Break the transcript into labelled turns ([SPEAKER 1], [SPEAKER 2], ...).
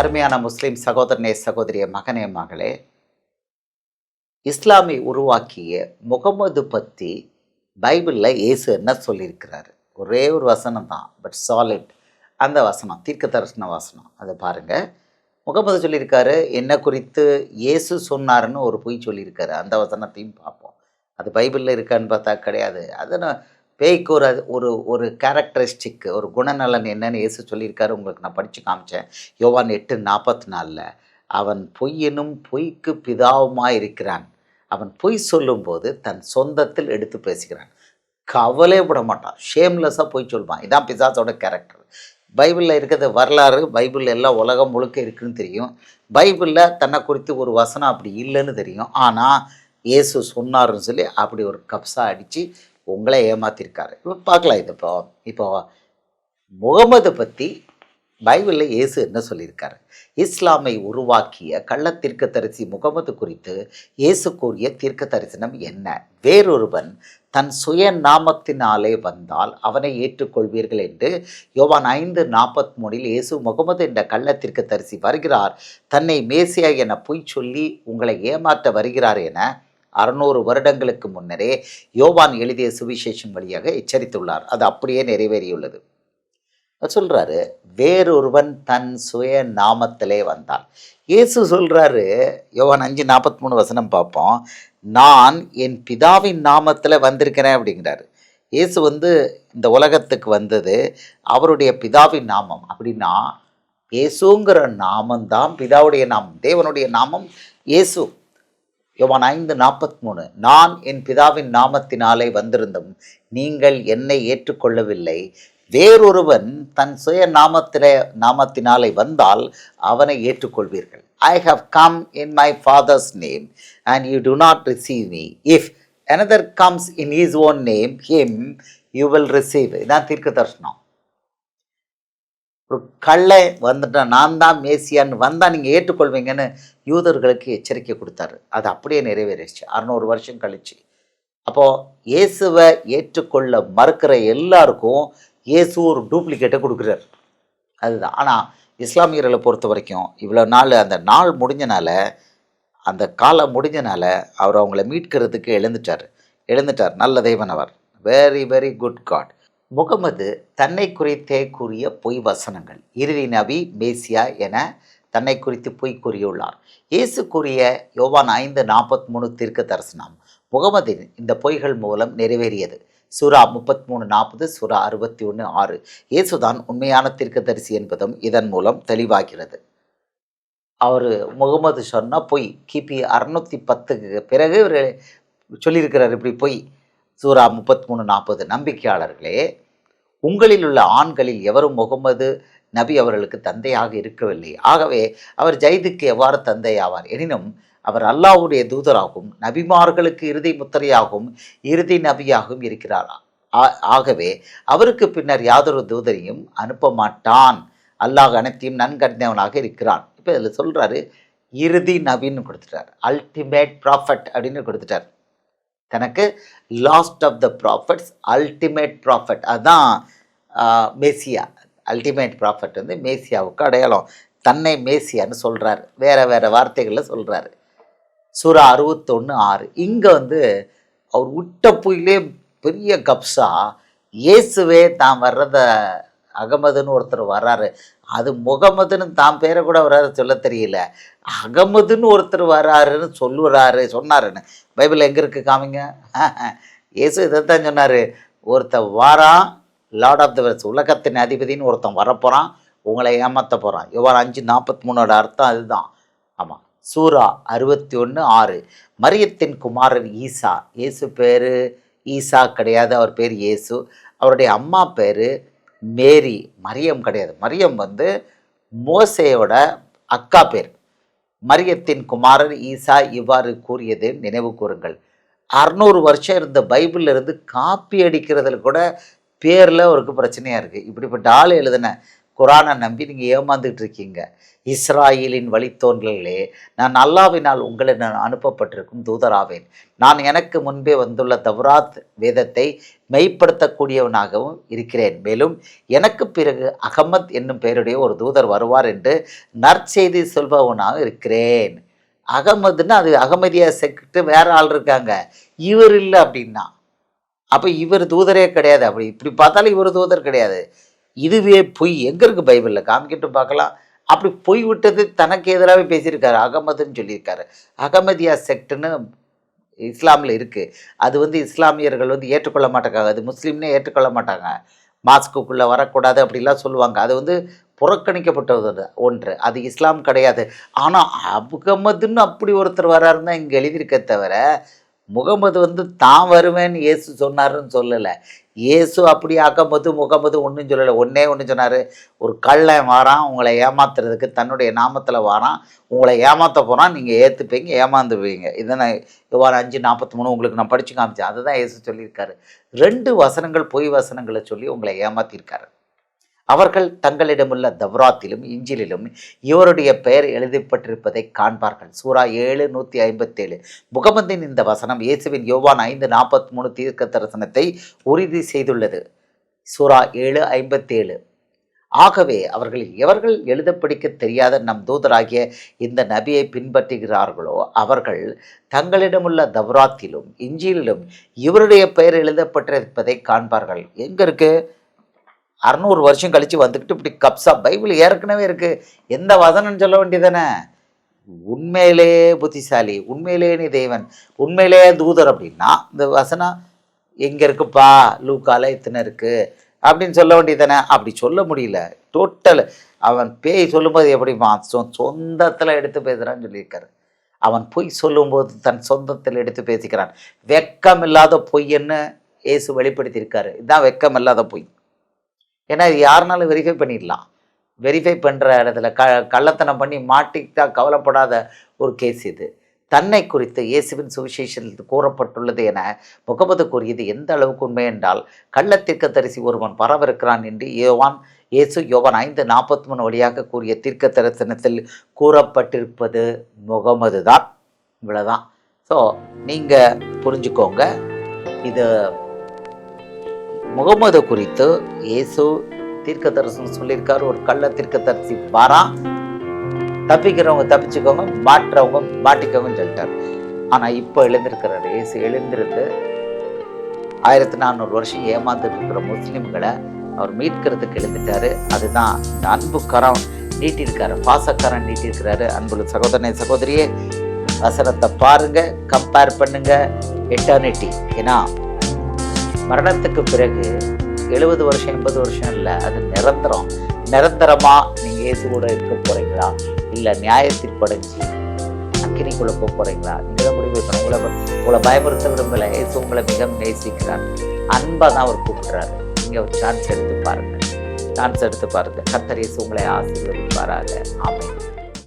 [SPEAKER 1] அருமையான முஸ்லீம் சகோதரனே சகோதரிய மகனே மகளே இஸ்லாமை உருவாக்கிய முகமது பற்றி பைபிளில் இயேசு என்ன சொல்லியிருக்கிறாரு? ஒரே ஒரு வசனம் தான் பட் சாலிட் அந்த வசனம் தீர்க்க தரிசன வசனம். அதை பாருங்கள் முகமது சொல்லியிருக்காரு என்ன குறித்து இயேசு சொன்னாருன்னு ஒரு பொய் சொல்லியிருக்காரு. அந்த வசனத்தையும் பார்ப்போம். அது பைபிளில் இருக்கான்னு பார்த்தா கிடையாது. அது நான் பேய்க்கு ஒரு அது- ஒரு ஒரு கேரக்டரிஸ்டிக் ஒரு குணநலன் என்னன்னு இயேசு சொல்லியிருக்காரு. உங்களுக்கு நான் படித்து காமிச்சேன். யோவான் எட்டு நாற்பத்தி நாலில் அவன் பொய்யெனும் பொய்க்கு பிதாவுமாக இருக்கிறான். அவன் பொய் சொல்லும்போது தன் சொந்தத்தில் எடுத்து பேசுகிறான். கவலையே விட மாட்டான். ஷேம்லெஸ்ஸாக பொய் சொல்வான் இதான் பிசாசோட கேரக்டர் பைபிளில் இருக்கிறது வரலாறு பைபிளில் எல்லாம் உலகம் முழுக்க இருக்குன்னு தெரியும். பைபிளில் தன்னை குறித்து ஒரு வசனம் அப்படி இல்லைன்னு தெரியும். ஆனால் இயேசு சொன்னார்னு சொல்லி அப்படி ஒரு கப்ஸாக அடித்து உங்களை ஏமாத்திருக்காரு. இப்போ பார்க்கலாம் இது இப்போ இப்போ முகமது பற்றி பைபிளில் இயேசு என்ன சொல்லியிருக்காரு? இஸ்லாமை உருவாக்கிய கள்ள தீர்க்கதரிசி முகமது குறித்து இயேசு கூறிய தீர்க்க தரிசனம் என்ன? வேறொருவன் தன் சுய நாமத்தினாலே வந்தால் அவனை ஏற்றுக்கொள்வீர்கள் என்று யோவான் ஐந்து நாற்பத்தி மூணில் இயேசு முகமது என்ற கள்ள தீர்க்கதரிசி வருகிறார். தன்னை மேசியா என பொய் சொல்லி உங்களை ஏமாற்ற வருகிறார் என அறுநூறு வருடங்களுக்கு முன்னரே யோவான் எழுதிய சுவிசேஷம் வழியாக எச்சரித்துள்ளார். அது அப்படியே நிறைவேறியுள்ளது. சொல்கிறாரு சொல்றாரு வேறொருவன் தன் சுய நாமத்திலே வந்தான் இயேசு சொல்றாரு யோவான் அஞ்சு நாற்பத்தி மூணு வசனம் பார்ப்போம். நான் என் பிதாவின் நாமத்தில் வந்திருக்கிறேன் அப்படிங்கிறாரு. இயேசு வந்து இந்த உலகத்துக்கு வந்தது அவருடைய பிதாவின் நாமம். அப்படின்னா இயேசுங்கிற நாமம் தான் பிதாவுடைய நாமம். தேவனுடைய நாமம் இயேசு. யோவான் ஐந்து நாற்பத்தி மூணு நான் என் பிதாவின் நாமத்தினாலே வந்திருந்தும் நீங்கள் என்னை ஏற்றுக்கொள்ளவில்லை. வேறொருவன் தன் சுய நாமத்திலே நாமத்தினாலே வந்தால் அவனை ஏற்றுக்கொள்வீர்கள். I have come in my father's name and you do not receive me if another comes in his own name him you will receive இதான் தீர்க்க தர்ஷனம் ஒரு கள்ளை வந்துட்டான் நான் தான் மேசியான்னு வந்தால் நீங்கள் ஏற்றுக்கொள்வீங்கன்னு யூதர்களுக்கு எச்சரிக்கை கொடுத்தாரு. அது அப்படியே நிறைவேறிடுச்சு அறநூறு வருஷம் கழிச்சு. அப்போது இயேசுவை ஏற்றுக்கொள்ள மறுக்கிற எல்லாருக்கும் இயேசு ஒரு டூப்ளிகேட்டை கொடுக்குறாரு. அதுதான். ஆனால் இஸ்லாமியர்களை பொறுத்த வரைக்கும் இவ்வளோ நாள் அந்த நாள் முடிஞ்சனால அந்த காலம் முடிஞ்சனால அவர் அவங்கள மீட்கிறதுக்கு எழுந்துட்டார். எழுந்துட்டார். நல்ல தெய்வன் அவர். Very very good God Muhammad தன்னை குறித்தே கூறிய பொய் வசனங்கள். இறுதி நபி மேசியா என தன்னை குறித்து பொய் கூறியுள்ளார். இயேசு கூறிய யோவான் ஐந்து நாற்பத்தி மூணு தீர்க்க தரிசனம் முகமதின் இந்த பொய்கள் மூலம் நிறைவேறியது. சூரா முப்பத்தி மூணு நாற்பது சூரா அறுபத்தி ஒன்று ஆறு. இயேசுதான் உண்மையான தீர்க்கதரிசி என்பதும் இதன் மூலம் தெளிவாகிறது. அவர் முகமது சொன்ன பொய் கிபி அறுநூத்தி பத்துக்கு பிறகு இவர் சொல்லியிருக்கிறார் இப்படி பொய். சூரா முப்பத்தி மூணு நாற்பது. நம்பிக்கையாளர்களே உங்களில் உள்ள ஆண்களில் எவரும் முகமது நபி அவர்களுக்கு தந்தையாக இருக்கவில்லை. ஆகவே அவர் ஜைதுக்கு எவ்வாறு தந்தையாவார்? எனினும் அவர் அல்லாவுடைய தூதராகவும் நபிமார்களுக்கு இறுதி முத்திரையாகவும் இறுதி நபியாகவும் இருக்கிறார். ஆ- ஆகவே அவருக்கு பின்னர் யாதொரு தூதரையும் அனுப்ப மாட்டான். அல்லாஹ் அனைத்தையும் நன்கறிந்தவனாக இருக்கிறான். இப்போ இதில் சொல்கிறாரு இறுதி நபின்னு கொடுத்துட்டார். அல்டிமேட் ப்ராஃபட் அப்படின்னு கொடுத்துட்டார். தனக்கு last of the prophets ultimate prophet அதுதான் மேசியா. அல்டிமேட் ப்ராஃபட் வந்து மேசியாவுக்கு அடையாளம். தன்னை மேசியான்னு சொல்கிறார் வேறு வேறு வார்த்தைகளில் சொல்கிறாரு சூரா அறுபத்தொன்று ஆறு. இங்கே வந்து அவர் விட்ட புயிலே பெரிய கப்ஸா இயேசுவே தான் வர்றதை அகமதுன்னு ஒருத்தர் வர்றாரு அது முகமதுன்னு தான் பேரை கூட வர்றாரு சொல்ல தெரியல. அகமதுன்னு ஒருத்தர் வர்றாருன்னு சொல்லுறாரு சொன்னாருன்னு. பைபிள் எங்கே இருக்குது காமிங்க? இயேசு இதை தான் சொன்னார். ஒருத்தன் வாரான் லார்ட் ஆஃப் த வெர்ஸ் உலகத்தின் அதிபதின்னு ஒருத்தன் வரப்போகிறான் உங்களை ஏமாற்ற போகிறான் இவ்வாறு அஞ்சு நாற்பத்தி மூணோட அர்த்தம் அதுதான். ஆமாம் சூரா அறுபத்தி ஒன்று ஆறு. மரியத்தின் குமாரன் ஈசா. இயேசு பேர் ஈசா கிடையாது அவர் பேர் இயேசு. அவருடைய அம்மா பேர் மேரி மரியம் கிடையாது. மரியம் வந்து மோசையோட அக்கா பேர். மரியத்தின் குமாரர் ஈசா இவ்வாறு கூறியது நினைவு கூறுங்கள். அறநூறு வருஷம் இருந்த பைபிள்ல இருந்து காப்பி அடிக்கிறதுல கூட பேரில் அவருக்கு பிரச்சனையாக இருக்குது இப்படிப்பட்ட ஆள் எழுதின குரானை நம்பி நீங்கள் ஏமாந்துட்டு இருக்கீங்க இஸ்ராயலின் வழித்தோன்றலே நான் அல்லாவினால் உங்களை நான் அனுப்பப்பட்டிருக்கும் தூதராவேன். நான் எனக்கு முன்பே வந்துள்ள தவராத் வேதத்தை மெய்ப்படுத்தக்கூடியவனாகவும் இருக்கிறேன். மேலும் எனக்கு பிறகு அகமத் என்னும் பெயருடைய ஒரு தூதர் வருவார் என்று நற்செய்தி சொல்பவனாக இருக்கிறேன். அகமதுன்னா அது அகமதியா செக்ட்டு வேற ஆள் இருக்காங்க. இவர் இல்லை அப்படின்னா. அப்போ இவர் தூதரே கிடையாது. அப்படி இப்படி பார்த்தாலும் இவர் தூதர் கிடையாது. இதுவே பொய். எங்கே இருக்குது பைபிளில்? காமிக்கிட்டு பார்க்கலாம். அப்படி பொய் விட்டது தனக்கு எதிராகவே பேசியிருக்காரு. அகமதுன்னு சொல்லியிருக்காரு. அகமதியா செக்ட்னு இஸ்லாமில் இருக்குது அது வந்து இஸ்லாமியர்கள் வந்து ஏற்றுக்கொள்ள மாட்டாங்க அது முஸ்லீம்னே ஏற்றுக்கொள்ள மாட்டாங்க. மாஸ்க்குக்குள்ளே வரக்கூடாது அப்படிலாம் சொல்லுவாங்க. அது வந்து புறக்கணிக்கப்பட்டது ஒன்று. அது இஸ்லாம் கிடையாது. ஆனால் அகமதுன்னு அப்படி ஒருத்தர் வராருன்னு இங்கே எழுதியிருக்க தவிர முகமது வந்து தான் வருவேன்னு இயேசு சொன்னாருன்னு சொல்லலை. இயேசு அப்படி ஆக்கும்போது முகமது ஒன்றும் சொல்லலை. ஒன்றே ஒன்று சொன்னார். ஒரு கள்ளன் வாரான் உங்களை ஏமாத்துறதுக்கு தன்னுடைய நாமத்தில் வாரான். உங்களை ஏமாற்ற போகிறான் நீங்கள் ஏற்றுப்பீங்க ஏமாந்துப்பீங்க. இதை நான் இவ்வாறு அஞ்சு நாற்பத்தி மூணு உங்களுக்கு நான் படித்து காமிச்சேன். அதுதான் இயேசு சொல்லியிருக்காரு. ரெண்டு வசனங்கள் பொய் வசனங்களை சொல்லி உங்களை ஏமாற்றிருக்காரு அவர்கள் தங்களிடமுள்ள தவ்ராத்திலும் இஞ்சிலும் இவருடைய பெயர் எழுதப்பட்டிருப்பதை காண்பார்கள். சூரா ஏழு நூற்றி ஐம்பத்தேழு. முகமதின் இந்த வசனம் இயேசுவின் யோவான் ஐந்து நாற்பத்தி மூணு தீர்க்க தரிசனத்தை உறுதி செய்துள்ளது. சூரா ஏழு ஐம்பத்தேழு. ஆகவே அவர்களில் எவர்கள் எழுத படிக்க தெரியாத நம் தூதராகிய இந்த நபியை பின்பற்றுகிறார்களோ அவர்கள் தங்களிடமுள்ள தவ்ராத்திலும் இஞ்சியிலும் இவருடைய பெயர் எழுதப்பட்டிருப்பதை காண்பார்கள். எங்கே இருக்குது அறநூறு வருஷம் கழித்து வந்துக்கிட்டு இப்படி கப்ஸா பைபிள் ஏற்கனவே இருக்குது எந்த வதனம் சொல்ல வேண்டியதானே உண்மையிலே புத்திசாலி உண்மையிலே நீ தெய்வன் உண்மையிலே தூதர் அப்படின்னா இந்த வசனம் எங்கே இருக்குப்பா? லூக்கால இத்தனை இருக்குது அப்படின்னு சொல்ல வேண்டியதானே அப்படி சொல்ல முடியல. டோட்டல் அவன் பேய் சொல்லும்போது எப்படி சொ சொந்தத்தில் எடுத்து பேசுகிறான்னு சொல்லியிருக்காரு. அவன் பொய் சொல்லும்போது தன் சொந்தத்தில் எடுத்து பேசிக்கிறான். வெக்கம் இல்லாத பொய்ன்னு இயேசு வெளிப்படுத்தியிருக்காரு. இதுதான் வெக்கம் இல்லாத பொய். ஏன்னா இது யாருனாலும் வெரிஃபை பண்ணிடலாம். வெரிஃபை பண்ணுற இடத்துல க கள்ளத்தனம் பண்ணி மாட்டிக்கிட்டா கவலைப்படாத ஒரு கேஸ் இது. தன்னை குறித்து இயேசுவின் சுவிசேஷத்தில் கூறப்பட்டுள்ளது என முகமது கூறியது எந்த அளவுக்கு உண்மை என்றால் கள்ளத்திற்கு தரிசி ஒருவன் பரவிருக்கிறான் என்று யோவான் இயேசு யோவான் ஐந்து நாற்பத்தி மூணு வழியாக கூறிய தீர்க்க தரிசனத்தில் கூறப்பட்டிருப்பது முகமது தான் இவ்வளோதான் ஸோ நீங்கள் புரிஞ்சுக்கோங்க. இது முகமது குறித்து இயேசு தீர்க்க தரிசனம் சொல்லியிருக்காரு. ஒரு கள்ள தீர்க்க தரிசி தப்பிக்கிறவங்க தப்பிச்சுக்கோங்க மாட்டுறவங்க மாட்டிக்கோங்கன்னு சொல்லிட்டார். ஆனால் இப்போ எழுந்திருக்கிறார். இயேசு எழுந்திருந்து ஆயிரத்தி நானூறு வருஷம் ஏமாந்துட்டு இருக்கிற முஸ்லீம்களை அவர் மீட்கிறதுக்கு எழுந்துட்டாரு அதுதான் இந்த அன்பு கரம் நீட்டியிருக்காரு. பாசக்கரம் நீட்டியிருக்கிறாரு. அன்புள்ள சகோதரனை சகோதரியே வசனத்தை பாருங்க கம்பேர் பண்ணுங்கள் எட்டர்னிட்டி ஏன்னா மரணத்துக்கு பிறகு எழுபது வருஷம் எண்பது வருஷம் இல்லை அது நிரந்தரம். நிரந்தரமாக நீங்கள் இயேசு கூட இருக்க போகிறீங்களா இல்லை நியாயத்தில் படைஞ்சு அக்கினிக்குள்ள போக போகிறீங்களா நீங்கள் தான் முடிவு உங்களை உங்களை பயமுறுத்த விரும்பலை. இயேசு உங்களை மிக நேசிக்கிறார். அன்பை தான் அவர் கூப்பிட்றாரு. நீங்கள் ஒரு சான்ஸ் எடுத்து பாருங்கள் சான்ஸ் எடுத்து பாருங்கள் கத்தர் இயேசு உங்களை ஆசீர்வதிப்பாராக. ஆமாம்